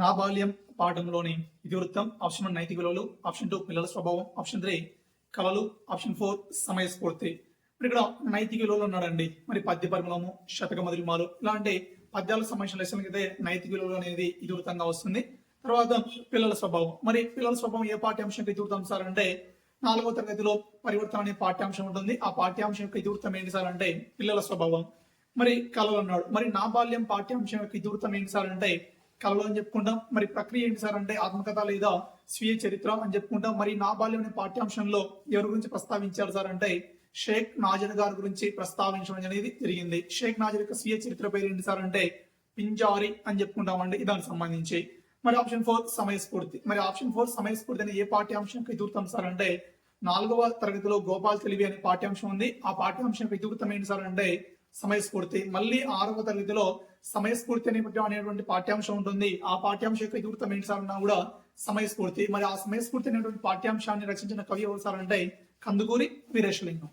నా బాల్యం పాఠంలోని ఇతివృత్తం ఆప్షన్ వన్ నైతిక విలువలు ఆప్షన్ టూ పిల్లల స్వభావం ఆప్షన్ త్రీ కళలు ఆప్షన్ ఫోర్ సమయస్ఫూర్తి మరి ఇక్కడ నైతిక విలువలు ఉన్నాడండి. మరి పద్య పరిమళము శతక మధురిమాలు ఇలాంటి పద్యాలకు సంబంధించిన లెసన్కి అయితే నైతిక విలువలు అనేది ఇతివృత్తంగా వస్తుంది. తర్వాత పిల్లల స్వభావం. మరి పిల్లల స్వభావం ఏ పాఠ్యాంశంకి ఇతివృత్తం సార్ అంటే నాలుగో తరగతిలో పరివర్తన అనే పాఠ్యాంశం ఉంటుంది. ఆ పాఠ్యాంశం యొక్క ఇతివృత్తం ఏంటి సార్ అంటే పిల్లల స్వభావం. మరి కళలు అన్నాడు. మరి నా బాల్యం పాఠ్యాంశం యొక్క ఇతివృత్తం ఏంటి సార్ అంటే కళలు అని చెప్పుకుంటాం. మరి ప్రక్రియ ఏంటి సార్ అంటే ఆత్మకథ లేదా స్వీయ చరిత్ర అని చెప్పుకుంటాం. మరి నా బాల్యం అనే పాఠ్యాంశంలో ఎవరి గురించి ప్రస్తావించారు సార్ అంటే షేక్ నాజర్ గారి గురించి ప్రస్తావించడం అనేది జరిగింది. షేక్ నాజర్ యొక్క స్వీయ చరిత్ర పేరు ఏంటి సార్ అంటే పింజారి అని చెప్పుకుంటామండి దానికి సంబంధించి. మరి ఆప్షన్ ఫోర్ సమయస్ఫూర్తి మరి ఆప్షన్ ఫోర్ సమయస్ఫూర్తి అనే ఏ పాఠ్యాంశంకి ఎదుగుతాం సార్ అంటే నాలుగవ తరగతిలో గోపాల్ తెలివి అనే పాఠ్యాంశం ఉంది. ఆ పాఠ్యాంశం ఎదుగుతాం ఏంటి సార్ అంటే సమయస్ఫూర్తి. మళ్ళీ ఆరవ తరగతిలో సమయస్ఫూర్తి నేపథ్యం అనేటువంటి పాఠ్యాంశం ఉంటుంది. ఆ పాఠ్యాంశం యొక్క ఇతివృత్తం ఏంటి సార్ అన్నా కూడా సమయస్ఫూర్తి. మరి ఆ సమయస్ఫూర్తి అనేటువంటి పాఠ్యాంశాన్ని రచించిన కవి ఎవరు సార్ అంటే కందుకూరి వీరేశలింగం.